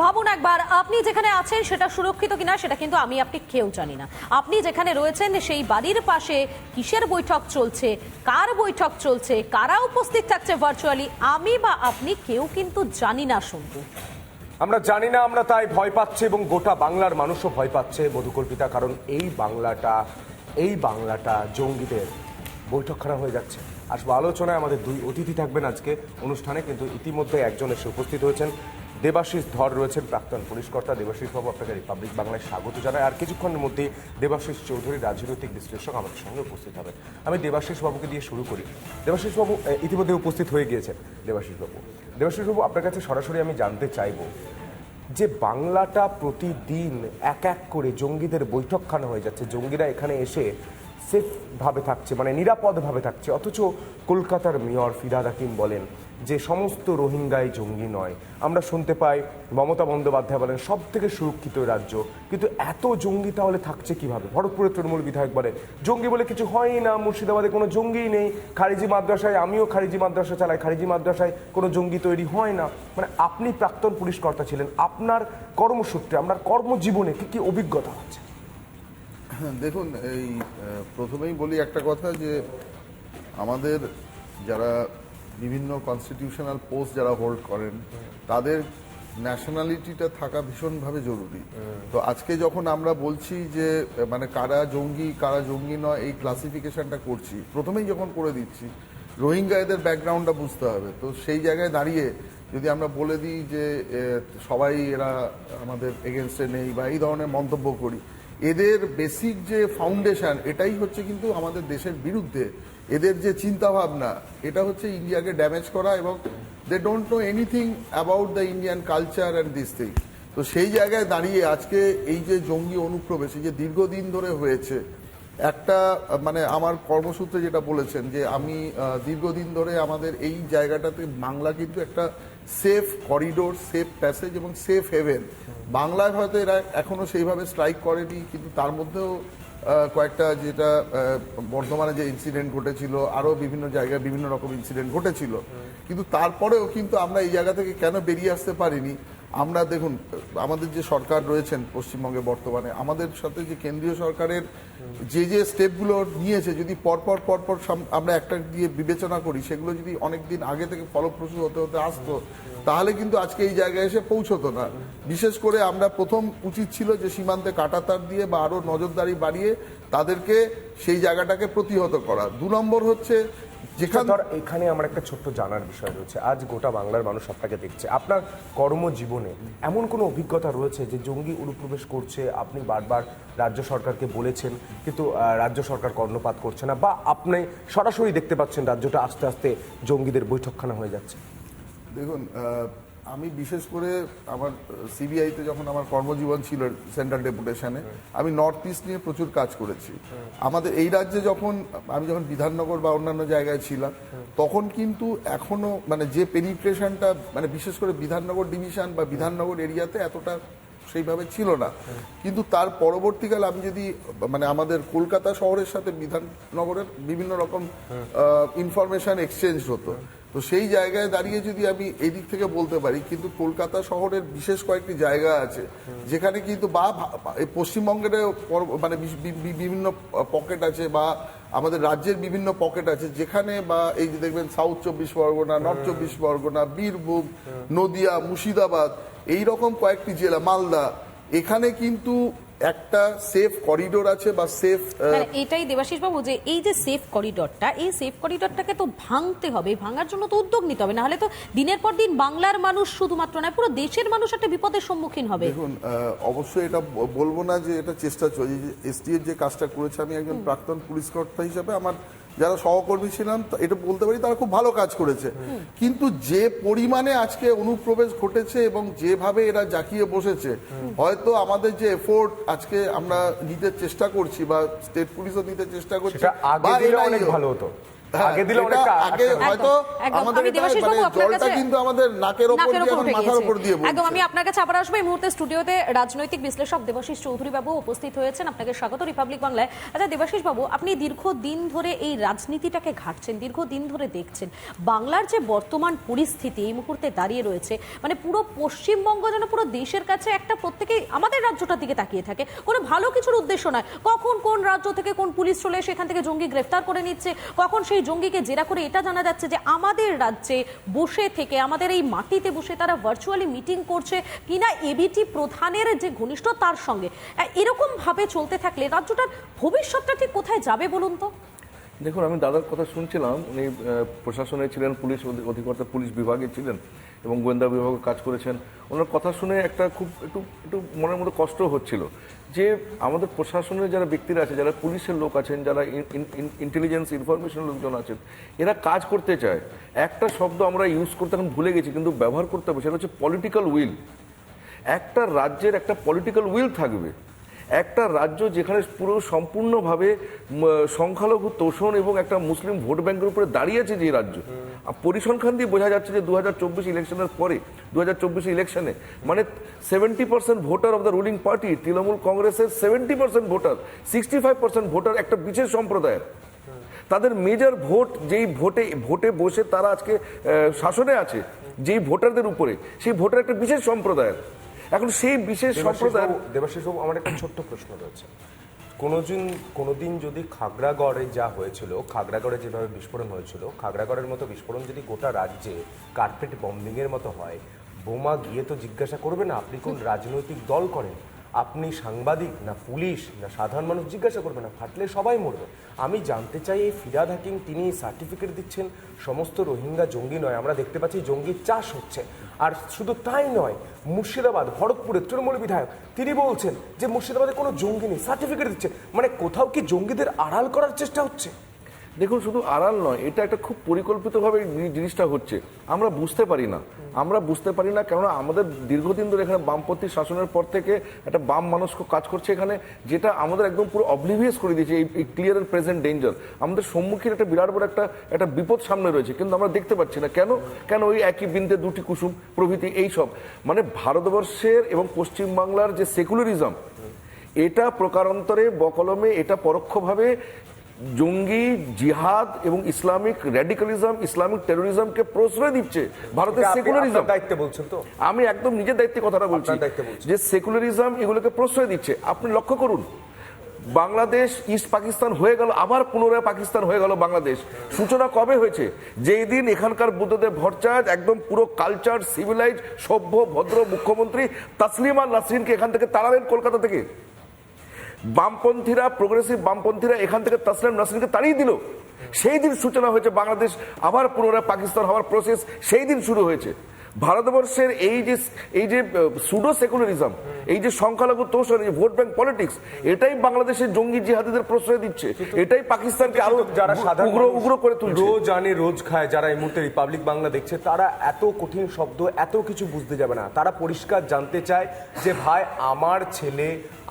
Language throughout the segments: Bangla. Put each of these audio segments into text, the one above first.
ভাবুন একবার, আপনি যেখানে আছেন সেটা সুরক্ষিত কিনা সেটা কিন্তু আমি আপনি কেউ জানি না। আপনি যেখানে রয়েছেন সেই বাড়ির পাশে কিসের বৈঠক চলছে, কার বৈঠক চলছে, কারা উপস্থিত থাকছে ভার্চুয়ালি আমি বা আপনি কেউ কিন্তু জানি না শুনব আমরা জানি না, আমরা তাই ভয় পাচ্ছি এবং গোটা বাংলার মানুষও ভয় পাচ্ছে মধুকল্পিতা কারণ এই বাংলাটা এই বাংলাটা জঙ্গিদের বৈঠকখানা হয়ে যাচ্ছে। আসব আলোচনায় আমাদের দুই অতিথি থাকবেন আজকে অনুষ্ঠানে, কিন্তু ইতিমধ্যে একজন এসে উপস্থিত হয়েছেন। দেবাশিস ধর রয়েছেন প্রাক্তন পুলিশ কর্তা। দেবাশিস বাবু, আপনাকে রিপাবলিক বাংলায় স্বাগত জানাই। আর কিছুক্ষণের মধ্যে দেবাশিস চৌধুরী রাজনৈতিক বিশ্লেষক আমাদের সঙ্গে উপস্থিত হবে আমি দেবাশিস বাবুকে দিয়ে শুরু করি। দেবাশিস বাবু ইতিমধ্যে উপস্থিত হয়ে গিয়েছেন দেবাশিস বাবু। দেবাশিস বাবু, আপনার কাছে সরাসরি আমি জানতে চাইব যে বাংলাটা প্রতিদিন এক এক করে জঙ্গিদের বৈঠকখানা হয়ে যাচ্ছে। জঙ্গিরা এখানে এসে সেফভাবে থাকছে মানে নিরাপদভাবে থাকছে। অথচ কলকাতার মেয়র ফিরাদ হাকিম বলেন যে সমস্ত রোহিঙ্গাই জঙ্গি নয়। আমরা শুনতে পাই মমতা বন্দ্যোপাধ্যায় বলেন সব থেকে সুরক্ষিত রাজ্য। কিন্তু এত জঙ্গি তাহলে থাকছে কীভাবে? ভরতপুরের তৃণমূল বিধায়ক বলে জঙ্গি বলে কিছু হয়ই না মুর্শিদাবাদে কোনো জঙ্গিই নেই। খারিজি মাদ্রাসায় আমিও খারিজি মাদ্রাসা চালাই খারিজি মাদ্রাসায় কোনো জঙ্গি তৈরি হয় না। মানে আপনি প্রাক্তন পুলিশ কর্তা ছিলেন আপনার কর্মসূত্রে আপনার কর্মজীবনে কি কি অভিজ্ঞতা হচ্ছে হ্যাঁ, দেখুন এই প্রথমেই বলি একটা কথা যে আমাদের যারা বিভিন্ন কনস্টিটিউশনাল পোস্ট যারা হোল্ড করেন তাদের ন্যাশনালিটিটা থাকা ভীষণভাবে জরুরি। তো আজকে যখন আমরা বলছি যে মানে কারা জঙ্গি কারা জঙ্গি নয় এই ক্লাসিফিকেশনটা করছি প্রথমেই যখন করে দিচ্ছি রোহিঙ্গা এদের ব্যাকগ্রাউন্ডটা বুঝতে হবে। তো সেই জায়গায় দাঁড়িয়ে যদি আমরা বলে দিই যে সবাই এরা আমাদের এগেনস্টে নেই বা এই ধরনের মন্তব্য করি এদের বেসিক যে ফাউন্ডেশন এটাই হচ্ছে কিন্তু আমাদের দেশের বিরুদ্ধে এদের যে চিন্তা ভাবনা এটা হচ্ছে ইন্ডিয়াকে ড্যামেজ করা এবং they don't know anything about the Indian culture and this thing তো সেই জায়গায় দাঁড়িয়ে আজকে এই যে জঙ্গি অনুপ্রবেশ, এই যে দীর্ঘদিন ধরে হয়েছে, একটা মানে আমার কর্মসূত্রে যেটা বলেছেন যে আমি দীর্ঘদিন ধরে আমাদের এই জায়গাটাতে বাংলা কিন্তু একটা সেফ করিডোর সেফ প্যাসেজ এবং সেফ হেভেন বাংলায় হয়তো এরা এখনও সেইভাবে স্ট্রাইক করেনি, কিন্তু তার মধ্যেও কয়েকটা যেটা বর্ধমানে যে ইনসিডেন্ট ঘটেছিল, আরও বিভিন্ন জায়গায় বিভিন্ন রকম ইনসিডেন্ট ঘটেছিল। কিন্তু তারপরেও কিন্তু আমরা এই জায়গা থেকে কেন বেরিয়ে আসতে পারিনি? আমরা দেখুন, আমাদের যে সরকার রয়েছেন পশ্চিমবঙ্গে বর্তমানে, আমাদের সাথে যে কেন্দ্রীয় সরকারের যে যে স্টেপগুলো নিয়েছে, যদি পরপর পরপর আমরা একটা দিয়ে বিবেচনা করি, সেগুলো যদি অনেক দিন আগে থেকে ফলপ্রসূ হতে হতে আসতো তাহলে কিন্তু আজকে এই জায়গায় এসে পৌঁছতো না। বিশেষ করে আমরা প্রথম উচিত ছিল যে সীমান্তে কাটাতার দিয়ে বা আরও নজরদারি বাড়িয়ে তাদেরকে সেই জায়গাটাকে প্রতিহত করা। দু নম্বর হচ্ছে যেখান ধর এখানে আমার একটা ছোট্ট জানার বিষয় রয়েছে। আজ গোটা বাংলার মানুষ আপনাকে দেখছে। আপনার কর্মজীবনে এমন কোনো অভিজ্ঞতা রয়েছে যে জঙ্গি অনুপ্রবেশ করছে, আপনি বারবার রাজ্য সরকারকে বলেছেন, কিন্তু রাজ্য সরকার কর্ণপাত করছে না, বা আপনি সরাসরি দেখতে পাচ্ছেন রাজ্যটা আস্তে আস্তে জঙ্গিদের বৈঠকখানা হয়ে যাচ্ছে? দেখুন আমি বিশেষ করে আমার সিবিআইতে যখন আমার কর্মজীবন ছিল সেন্ট্রাল ডেপুটেশনে, আমি নর্থ ইস্ট নিয়ে প্রচুর কাজ করেছি। আমাদের এই রাজ্যে যখন, আমি যখন বিধাননগর বা অন্যান্য জায়গায় ছিলাম, তখন কিন্তু এখনও মানে যে পেনিট্রেশনটা মানে বিশেষ করে বিধাননগর ডিভিশন বা বিধাননগর এরিয়াতে এতটা সেইভাবে ছিল না। কিন্তু তার পরবর্তীকালে আমি যদি মানে আমাদের কলকাতা শহরের সাথে বিধাননগরের বিভিন্ন রকম ইনফরমেশন এক্সচেঞ্জ হতো তো সেই জায়গায় দাঁড়িয়ে যদি আমি এদিক থেকে বলতে পারি কিন্তু কলকাতা শহরের বিশেষ কয়েকটি জায়গা আছে যেখানে কিন্তু বা পশ্চিমবঙ্গের মানে বিভিন্ন পকেট আছে বা আমাদের রাজ্যের বিভিন্ন পকেট আছে যেখানে বা এই যে দেখবেন সাউথ চব্বিশ পরগনা নর্থ চব্বিশ পরগনা বীরভূম নদিয়া মুর্শিদাবাদ এই রকম কয়েকটি জেলা মালদা এখানে কিন্তু একটা সেফ করিডোর আছে বা সেফ মানে এটাই দেবাশিস বাবু যে এই যে সেফ করিডোরটা এই সেফ করিডোরটাকে তো ভাঙতে হবে। ভাঙার জন্য তো উদ্যোগ নিতে হবে। নাহলে তো দিনের পর দিন বাংলার মানুষ শুধুমাত্র নয় পুরো দেশের মানুষ একটা বিপদের সম্মুখীন হবে। দেখুন অবশ্যই এটা বলব না যে এটা চেষ্টা চলছে। এসটিএর যে কাজটা করেছে আমি একজন প্রাক্তন পুলিশ কর্তা হিসাবে আমার যারা সহকর্মী ছিলাম এটা বলতে পারি তারা খুব ভালো কাজ করেছে। কিন্তু যে পরিমাণে আজকে অনুপ্রবেশ ঘটেছে এবং যেভাবে এরা জাকিয়ে বসেছে হয়তো আমাদের যে এফোর্ট আজকে আমরা নিতে চেষ্টা করছি বা স্টেট পুলিশও নিতে চেষ্টা করছি আগে অনেক ভালো হতো। আগে দিলে অনেকটা আগে হয়তো আমাদের আমি এটা দেবাশিস বাবু আপনার জলটা কিন্তু আমাদের নাকের ওপর দিয়ে উপর মাথার গিয়েছে। দিয়ে একদম আমি আপনার কাছে আবার আসব। এই মুহূর্তে স্টুডিওতে রাজনৈতিক বিশ্লেষক দেবাশিস চৌধুরী বাবু উপস্থিত হয়েছেন। আপনাকে স্বাগত রিপাবলিক বাংলায়। আচ্ছা দেবাশিস বাবু আপনি দীর্ঘদিন ধরে এই রাজনীতিটাকে ঘাটছেন দীর্ঘদিন ধরে দেখছেন। বাংলার যে বর্তমান পরিস্থিতি এই মুহূর্তে দাঁড়িয়ে রয়েছে মানে পুরো পশ্চিমবঙ্গ যেন পুরো দেশের কাছে একটা প্রত্যেকেই আমাদের রাজ্যটার দিকে তাকিয়ে থাকে। কোনো ভালো কিছুর উদ্দেশ্য নয়। কখন কোন রাজ্য থেকে কোন পুলিশ চলে সেখান থেকে জঙ্গি গ্রেফতার করে নিচ্ছে? কখন সেই জঙ্গিকে জেরা করে এটা জানা যাচ্ছে যে আমাদের রাজ্যে বসে থেকে, আমাদের এই মাটিতে বসে তারা ভার্চুয়ালি মিটিং করছে কিনা এবিটি প্রধানের যে ঘনিষ্ঠ তার সঙ্গে। এরকম ভাবে চলতে থাকলে রাজ্যটার ভবিষ্যৎটা ঠিক কোথায় যাবে বলুন তো? দেখুন, আমি দাদার কথা শুনছিলাম, উনি প্রশাসনে ছিলেন, পুলিশ অধিকর্তা, পুলিশ বিভাগে ছিলেন এবং গোয়েন্দা বিভাগে কাজ করেছেন। ওনার কথা শুনে একটা খুব, একটু একটু মনের মধ্যে কষ্ট হচ্ছিল যে আমাদের প্রশাসনের যারা ব্যক্তিরা আছে, যারা পুলিশের লোক আছেন, যারা ইন্টেলিজেন্স ইনফরমেশন লোকজন আছেন, এরা কাজ করতে চায়। একটা শব্দ আমরা ইউজ করতে এখন ভুলে গেছি, কিন্তু ব্যবহার করতে হবে, সেটা হচ্ছে পলিটিক্যাল উইল একটা রাজ্যের একটা পলিটিক্যাল উইল থাকবে। একটা রাজ্য যেখানে পুরো সম্পূর্ণভাবে সংখ্যালঘু তোষণ এবং একটা মুসলিম ভোট ব্যাংকের উপরে দাঁড়িয়ে আছে যে রাজ্য। আর পরিসংখ্যান দিয়ে বোঝা যাচ্ছে যে দু ইলেকশনের পরে দু হাজার চব্বিশ ইলেকশনে মানে seventy percent voter of the ruling party, Trinamool কংগ্রেসের seventy percent voter, sixty five percent voter একটা বিশেষ সম্প্রদায়ের। তাদের মেজর ভোট, যেই ভোটে ভোটে বসে তারা আজকে শাসনে আছে, যেই ভোটারদের উপরে, সেই ভোটার একটা বিশেষ সম্প্রদায়ের। এখন সেই বিশেষ সম্প্রদায় দেবাশিস বাবু আমার একটা ছোট্ট প্রশ্ন রয়েছে। কোনোদিন কোনোদিন যদি খাগড়াগড়ে যা হয়েছিল খাগড়াগড়ে যেভাবে বিস্ফোরণ হয়েছিল খাগড়াগড়ের মতো বিস্ফোরণ যদি গোটা রাজ্যে কার্পেট বম্বিংয়ের মতো হয় বোমা গিয়ে তো জিজ্ঞাসা করবে না আপনি কোন রাজনৈতিক দল করেন? আপনি সাংবাদিক না পুলিশ না সাধারণ মানুষ জিজ্ঞাসা করবে না, ফাটলে সবাই মরবে। আমি জানতে চাই এই ফিরাদ হাকিম, তিনি সার্টিফিকেট দিচ্ছেন, সমস্ত রোহিঙ্গা জঙ্গি নয়, আমরা দেখতে পাচ্ছি জঙ্গির চাষ হচ্ছে। আর শুধু তাই নয়, মুর্শিদাবাদ ভরতপুরের তৃণমূল বিধায়ক, তিনি বলছেন যে মুর্শিদাবাদে কোনো জঙ্গি নেই সার্টিফিকেট দিচ্ছে। মানে কোথাও কি জঙ্গিদের আড়াল করার চেষ্টা হচ্ছে? দেখুন, শুধু আড়াল নয়, এটা একটা খুব পরিকল্পিতভাবে জিনিসটা হচ্ছে। আমরা বুঝতে পারি না। আমরা বুঝতে পারি না কেননা আমাদের দীর্ঘদিন ধরে এখানে বামপন্থী শাসনের পর থেকে একটা বাম মানুষ কাজ করছে এখানে, যেটা আমাদের একদম পুরো অবলিভিয়াস করে দিয়েছে, এই ক্লিয়ার এন্ড প্রেজেন্ট ডেঞ্জার আমাদের সম্মুখীন একটা বিরাট বড় একটা একটা বিপদ সামনে রয়েছে, কিন্তু আমরা দেখতে পাচ্ছি না। কেন? কেন ওই একই বিন্দে দুটি কুসুম, প্রভৃতি এইসব মানে ভারতবর্ষের এবং পশ্চিমবাংলার যে সেকুলারিজম এটা প্রকারান্তরে, বকলমে, এটা পরোক্ষভাবে জঙ্গি জিহাদ এবং ইসলামিক র্যাডিকালিজম ইসলামিক টেরোরিজমকে প্রশ্রয় দিচ্ছে ভারতের সেকুলারিজম। দায়িত্বে বলছেন তো। আমি একদম নিজের দায়িত্বে কথাটা বলছি। যে সেকুলারিজম এগুলোকে প্রশ্রয় দিচ্ছে। আপনি লক্ষ্য করুন বাংলাদেশ ইস্ট পাকিস্তান হয়ে গেল আবার পুনরায় পাকিস্তান হয়ে গেল বাংলাদেশ। সূচনা কবে হয়েছে? যেই দিন এখানকার বুদ্ধদেব ভট্টাচার্য একদম পুরো কালচার সিভিলাইজ সভ্য ভদ্র মুখ্যমন্ত্রী তাসলিমা নাসরিনকে এখান থেকে তাড়ালেন কলকাতা থেকে। বামপন্থীরা প্রোগ্রেসিভ বামপন্থীরা এখান থেকে তাসলিম নাসরিনকে তাড়িয়ে দিল। সেই দিন সূচনা হয়েছে বাংলাদেশ, আবার পুনরায় পাকিস্তান হওয়ার প্রসেস সেই দিন শুরু হয়েছে। ভারতবর্ষের এই যে এই যে সুডো সেকুলারিজম এই যে সংখ্যালঘু তোষণ এই ভোট ব্যাংক পলিটিক্স এটাই বাংলাদেশের জঙ্গি জিহাদিদের প্রশ্রয় দিচ্ছে। এটাই পাকিস্তানকে আরও যারা সাধারণ উগ্র উগ্র করে তুলছে। রোজ আনে রোজ খায় যারা এই মুহূর্তে রিপাবলিক বাংলা দেখছে তারা এত কঠিন শব্দ এত কিছু বুঝতে যাবে না। তারা পরিষ্কার জানতে চায় যে ভাই আমার ছেলে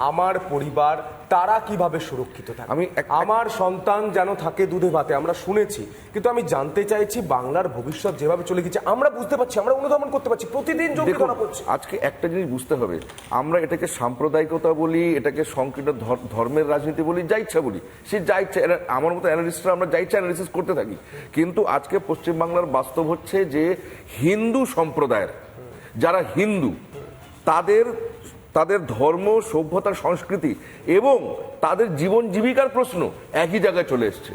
আমার পরিবার তারা কীভাবে সুরক্ষিত থাকে? আমি আমার সন্তান যেন থাকে দুধে ভাতে আমরা শুনেছি কিন্তু আমি জানতে চাইছি বাংলার ভবিষ্যৎ যেভাবে চলে গেছে আমরা বুঝতে পারছি আমরা অনুধাবন করতে পারছি প্রতিদিন ধরা পড়ছে। আজকে একটা জিনিস বুঝতে হবে আমরা এটাকে সাম্প্রদায়িকতা বলি এটাকে সংকীর্ণ ধর- ধর্মের রাজনীতি বলি যা ইচ্ছা বলি সে যা ইচ্ছা আমার মতো অ্যানালিস্টরা আমরা যা ইচ্ছা অ্যানালিসিস করতে থাকি। কিন্তু আজকে পশ্চিমবাংলার বাস্তব হচ্ছে যে হিন্দু সম্প্রদায়ের যারা হিন্দু তাদের তাদের ধর্ম সভ্যতা সংস্কৃতি এবং তাদের জীবন জীবিকার প্রশ্ন একই জায়গায় চলে এসছে।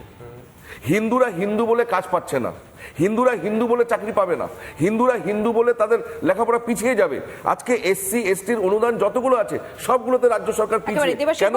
হিন্দুরা হিন্দু বলে কাজ পাচ্ছে না। হিন্দুরা হিন্দু বলে চাকরি পাবে না। হিন্দুরা হিন্দু বলে তাদের লেখাপড়া পিছিয়ে যাবে। আজকে এসসি এসটির অনুদান যতগুলো আছে সবগুলোতে রাজ্য সরকার পিছিয়ে। কেন?